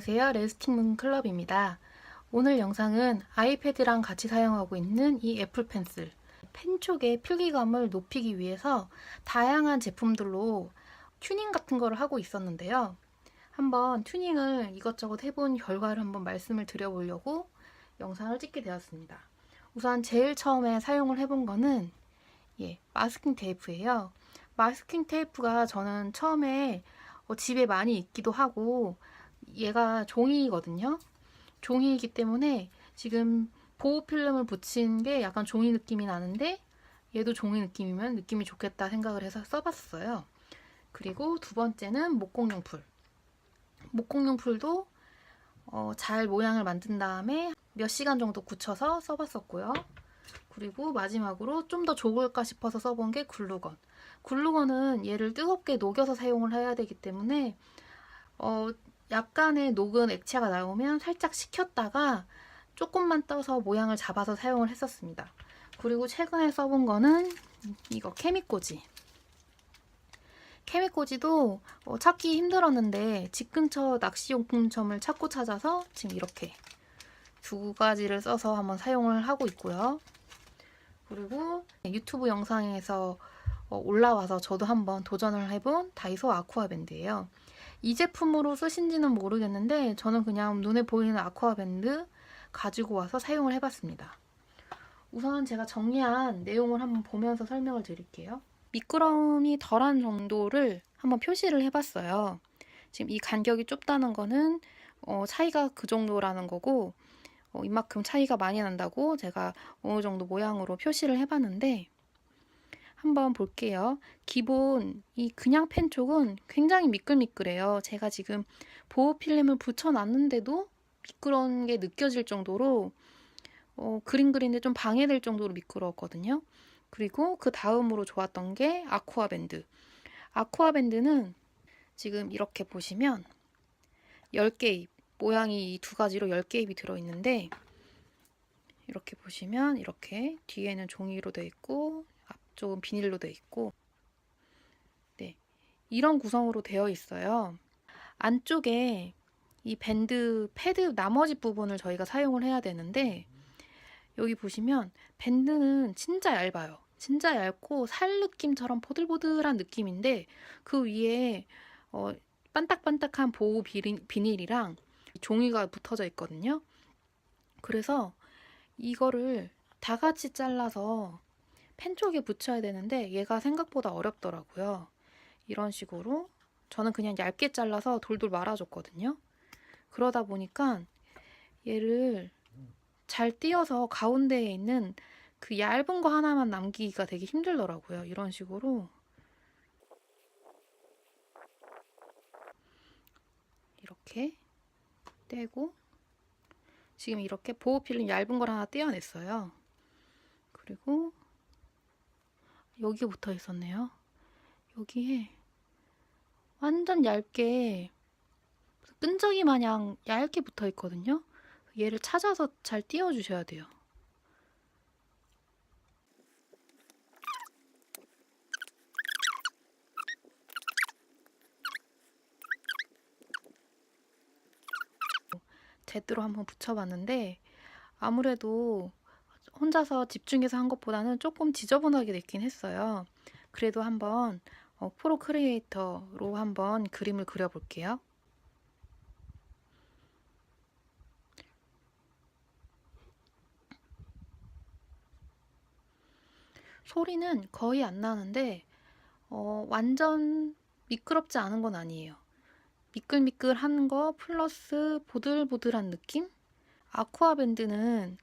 안녕하세요. 레스팅문 클럽입니다. 오늘 영상은 아이패드랑 같이 사용하고 있는 이 애플 펜슬 펜 쪽의 필기감을 높이기 위해서 다양한 제품들로 튜닝 같은 거를 하고 있었는데요. 한번 튜닝을 이것저것 해본 결과를 한번 말씀을 드려보려고 영상을 찍게 되었습니다. 우선 제일 처음에 사용을 해본 거는 예, 마스킹 테이프예요. 마스킹 테이프가 저는 처음에 어, 집에 많이 있기도 하고 얘가 종이거든요. 종이이기 때문에 지금 보호 필름을 붙인 게 약간 종이 느낌이 나는데 얘도 종이 느낌이면 느낌이 좋겠다 생각을 해서 써봤어요. 그리고 두 번째는 목공용 풀. 목공용 풀도 어, 잘 모양을 만든 다음에 몇 시간 정도 굳혀서 써봤었고요. 그리고 마지막으로 좀 더 좋을까 싶어서 써본 게 글루건. 글루건은 얘를 뜨겁게 녹여서 사용을 해야 되기 때문에 어, 약간의 녹은 액체가 나오면 살짝 식혔다가 조금만 떠서 모양을 잡아서 사용을 했었습니다. 그리고 최근에 써본 거는 이거 케미꼬지. 케미꼬지도 어, 찾기 힘들었는데 집 근처 낚시용품점을 찾고 찾아서 지금 이렇게 두 가지를 써서 한번 사용을 하고 있고요. 그리고 유튜브 영상에서 어, 올라와서 저도 한번 도전을 해본 다이소 아쿠아밴드예요. 이 제품으로 쓰신지는 모르겠는데 저는 그냥 눈에 보이는 아쿠아 밴드 가지고 와서 사용을 해봤습니다. 우선 제가 정리한 내용을 한번 보면서 설명을 드릴게요. 미끄러움이 덜한 정도를 한번 표시를 해봤어요. 지금 이 간격이 좁다는 거는 어, 차이가 그 정도라는 거고 어, 이만큼 차이가 많이 난다고 제가 어느 정도 모양으로 표시를 해봤는데 한번 볼게요. 기본 이 그냥 펜 쪽은 굉장히 미끌미끌해요. 제가 지금 보호 필름을 붙여놨는데도 미끄러운 게 느껴질 정도로 어, 그림 그리는데 좀 방해될 정도로 미끄러웠거든요. 그리고 그 다음으로 좋았던 게 아쿠아 밴드. 아쿠아 밴드는 지금 이렇게 보시면 10개입, 모양이 이 두 가지로 10개입이 들어있는데 이렇게 보시면 이렇게 뒤에는 종이로 되어 있고 앞 쪽은 비닐로 되어 있고 네 이런 구성으로 되어 있어요. 안쪽에 이 밴드 패드 나머지 부분을 저희가 사용을 해야 되는데 여기 보시면 밴드는 진짜 얇아요. 진짜 얇고 살 느낌처럼 보들보들한 느낌인데 그 위에 어, 반딱반딱한 보호 비닐, 비닐이랑 종이가 붙어져 있거든요. 그래서 이거를 다 같이 잘라서 펜 쪽에 붙여야 되는데 얘가 생각보다 어렵더라고요. 이런 식으로 저는 그냥 얇게 잘라서 돌돌 말아줬거든요. 그러다 보니까 얘를 잘 띄어서 가운데에 있는 그 얇은 거 하나만 남기기가 되게 힘들더라고요. 이런 식으로 이렇게 떼고 지금 이렇게 보호 필름 얇은 걸 하나 떼어냈어요. 그리고 여기 붙어 있었네요. 여기에 완전 얇게 끈적이 마냥 얇게 붙어 있거든요. 얘를 찾아서 잘 띄워 주셔야 돼요. 제대로 한번 붙여봤는데 아무래도 혼자서 집중해서 한 것보다는 조금 지저분하게 됐긴 했어요. 그래도 한번 어, 프로 크리에이터로 한번 그림을 그려볼게요. 소리는 거의 안 나는데 어, 완전 미끄럽지 않은 건 아니에요. 미끌미끌한 거 플러스 보들보들한 느낌? 아쿠아밴드는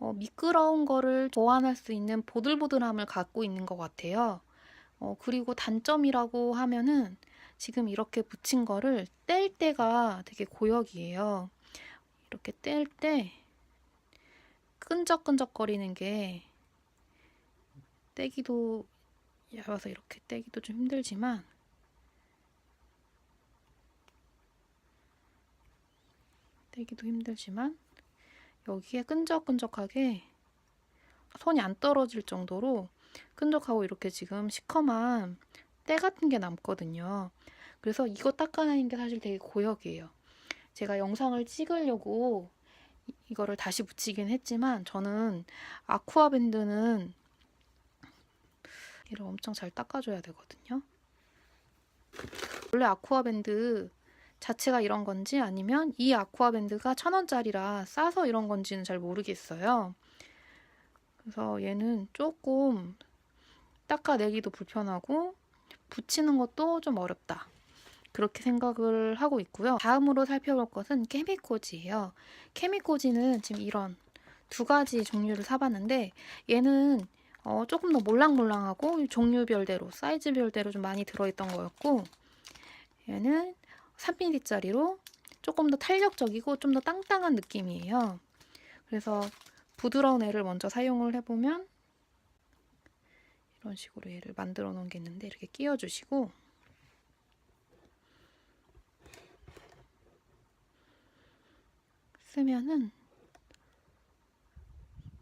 어, 미끄러운 거를 보완할 수 있는 보들보들함을 갖고 있는 것 같아요. 어, 그리고 단점이라고 하면은 지금 이렇게 붙인 거를 뗄 때가 되게 고역이에요. 이렇게 뗄 때 끈적끈적거리는 게 떼기도 얇아서 이렇게 떼기도 좀 힘들지만 떼기도 힘들지만 여기에 끈적끈적하게 손이 안 떨어질 정도로 끈적하고 이렇게 지금 시커먼 때 같은 게 남거든요. 그래서 이거 닦아내는 게 사실 되게 고역이에요. 제가 영상을 찍으려고 이- 이거를 다시 붙이긴 했지만 저는 아쿠아 밴드는 얘를 엄청 잘 닦아줘야 되거든요. 원래 아쿠아 밴드 자체가 이런 건지 아니면 이 아쿠아밴드가 천 원짜리라 싸서 이런 건지는 잘 모르겠어요. 그래서 얘는 조금 닦아내기도 불편하고 붙이는 것도 좀 어렵다. 그렇게 생각을 하고 있고요. 다음으로 살펴볼 것은 케미코지예요. 케미코지는 지금 이런 두 가지 종류를 사봤는데 얘는 어, 조금 더 몰랑몰랑하고 종류별대로 사이즈별대로 좀 많이 들어있던 거였고 얘는 3mm짜리로 조금 더 탄력적이고 좀 더 땅땅한 느낌이에요. 그래서 부드러운 애를 먼저 사용을 해보면 이런 식으로 얘를 만들어 놓은 게 있는데 이렇게 끼워주시고 쓰면은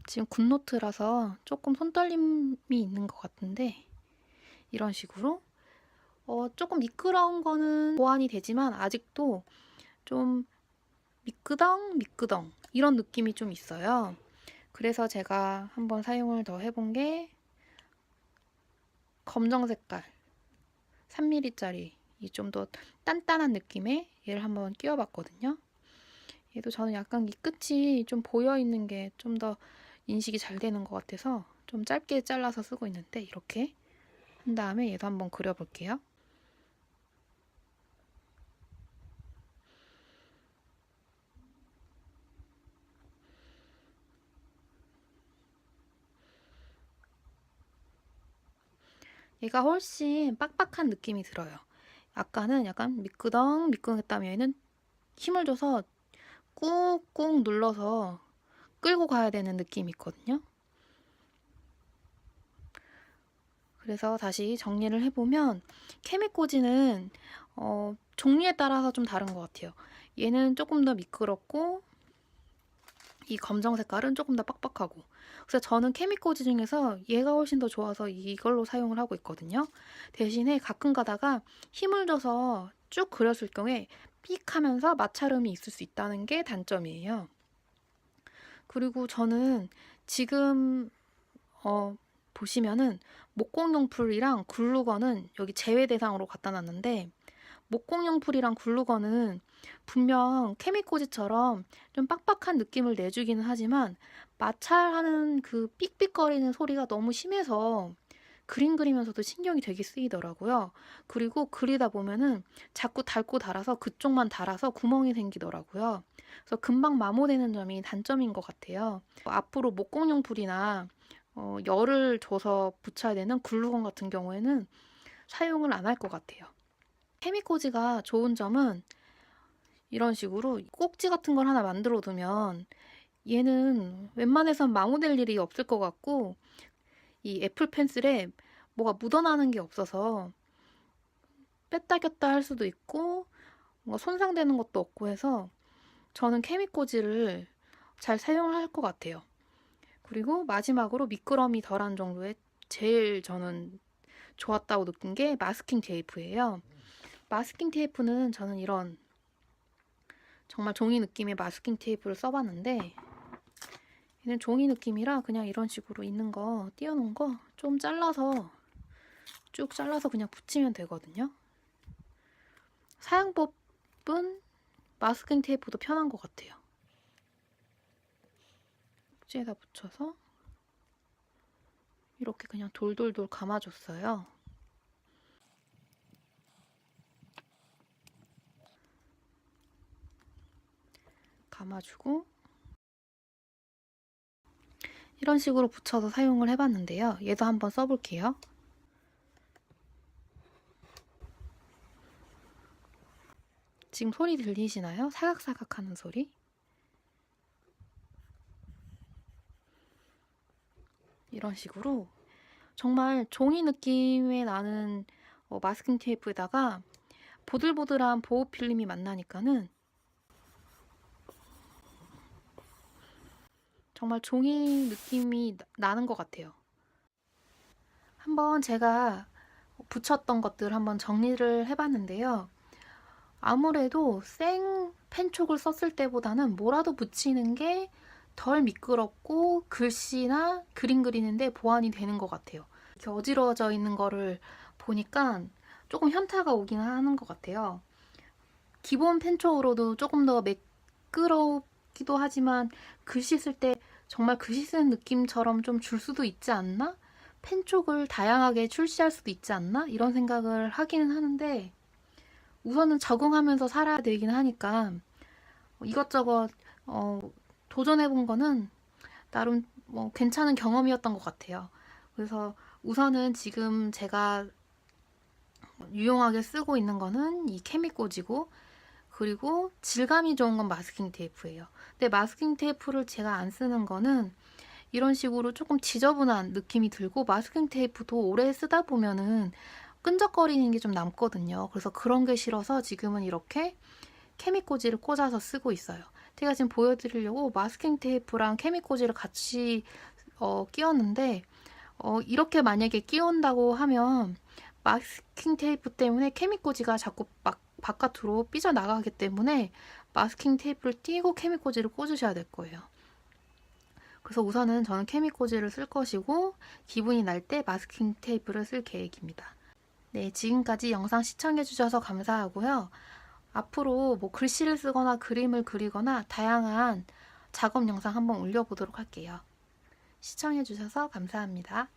지금 굿노트라서 조금 손떨림이 있는 것 같은데 이런 식으로 어, 조금 미끄러운 거는 보완이 되지만 아직도 좀 미끄덩 미끄덩 이런 느낌이 좀 있어요. 그래서 제가 한번 사용을 더 해본 게 검정 색깔 3mm짜리 이 좀 더 단단한 느낌의 얘를 한번 끼워봤거든요. 얘도 저는 약간 이 끝이 좀 보여 있는 게 좀 더 인식이 잘 되는 것 같아서 좀 짧게 잘라서 쓰고 있는데 이렇게 한 다음에 얘도 한번 그려볼게요. 얘가 훨씬 빡빡한 느낌이 들어요. 아까는 약간 미끄덩 미끄덩했다면 얘는 힘을 줘서 꾹꾹 눌러서 끌고 가야 되는 느낌이 있거든요. 그래서 다시 정리를 해보면 케미코지는 어, 종류에 따라서 좀 다른 것 같아요. 얘는 조금 더 미끄럽고 이 검정 색깔은 조금 더 빡빡하고 그래서 저는 케미코지 중에서 얘가 훨씬 더 좋아서 이걸로 사용을 하고 있거든요. 대신에 가끔 가다가 힘을 줘서 쭉 그렸을 경우에 삑 하면서 마찰음이 있을 수 있다는 게 단점이에요. 그리고 저는 지금 어, 보시면은 목공용 풀이랑 글루건은 여기 제외 대상으로 갖다 놨는데 목공용 풀이랑 글루건은 분명 케미코지처럼 좀 빡빡한 느낌을 내주기는 하지만 마찰하는 그 삑삑거리는 소리가 너무 심해서 그림 그리면서도 신경이 되게 쓰이더라고요. 그리고 그리다 보면은 자꾸 닳고 닳아서 그쪽만 닳아서 구멍이 생기더라고요. 그래서 금방 마모되는 점이 단점인 것 같아요. 앞으로 목공용 풀이나 어, 열을 줘서 붙여야 되는 글루건 같은 경우에는 사용을 안 할 것 같아요. 케미코지가 좋은 점은 이런 식으로 꼭지 같은 걸 하나 만들어 두면 얘는 웬만해선 마모될 일이 없을 것 같고 이 애플 펜슬에 뭐가 묻어나는 게 없어서 뺐다 꼈다 할 수도 있고 뭔가 손상되는 것도 없고 해서 저는 케미코지를 잘 사용을 할 것 같아요. 그리고 마지막으로 미끄럼이 덜한 정도의 제일 저는 좋았다고 느낀 게 마스킹 테이프예요. 마스킹 테이프는 저는 이런 정말 종이 느낌의 마스킹 테이프를 써봤는데 얘는 종이 느낌이라 그냥 이런 식으로 있는 거 띄워놓은 거 좀 잘라서 쭉 잘라서 그냥 붙이면 되거든요. 사용법은 마스킹 테이프도 편한 것 같아요. 꼭지에다 붙여서 이렇게 그냥 돌돌돌 감아줬어요. 감아주고 이런 식으로 붙여서 사용을 해봤는데요. 얘도 한번 써볼게요. 지금 소리 들리시나요? 사각사각 하는 소리? 이런 식으로 정말 종이 느낌의 나는 어, 마스킹 테이프에다가 보들보들한 보호 필름이 만나니까는 정말 종이 느낌이 나- 나는 것 같아요. 한번 제가 붙였던 것들 한번 정리를 해봤는데요. 아무래도 생 펜촉을 썼을 때보다는 뭐라도 붙이는 게 덜 미끄럽고 글씨나 그림 그리는데 보완이 되는 것 같아요. 이렇게 어지러져 있는 거를 보니까 조금 현타가 오긴 하는 것 같아요. 기본 펜촉으로도 조금 더 매끄럽 기도 하지만 글씨 쓸 때 정말 글씨 쓰는 느낌처럼 좀 줄 수도 있지 않나? 펜촉을 다양하게 출시할 수도 있지 않나? 이런 생각을 하기는 하는데 우선은 적응하면서 살아야 되긴 하니까 이것저것 어, 도전해본 거는 나름 뭐 괜찮은 경험이었던 것 같아요. 그래서 우선은 지금 제가 유용하게 쓰고 있는 거는 이 케미꽂이고 그리고 질감이 좋은 건 마스킹 테이프예요. 근데 마스킹 테이프를 제가 안 쓰는 거는 이런 식으로 조금 지저분한 느낌이 들고 마스킹 테이프도 오래 쓰다 보면은 끈적거리는 게 좀 남거든요. 그래서 그런 게 싫어서 지금은 이렇게 케미꽂이를 꽂아서 쓰고 있어요. 제가 지금 보여드리려고 마스킹 테이프랑 케미꽂이를 같이 어, 끼웠는데 어, 이렇게 만약에 끼운다고 하면 마스킹 테이프 때문에 케미꽂이가 자꾸 막 바깥으로 삐져나가기 때문에 마스킹 테이프를 띄고 케미꽂이를 꽂으셔야 될 거예요. 그래서 우선은 저는 케미꽂이를 쓸 것이고 기분이 날 때 마스킹 테이프를 쓸 계획입니다. 네, 지금까지 영상 시청해주셔서 감사하고요. 앞으로 뭐 글씨를 쓰거나 그림을 그리거나 다양한 작업 영상 한번 올려보도록 할게요. 시청해주셔서 감사합니다.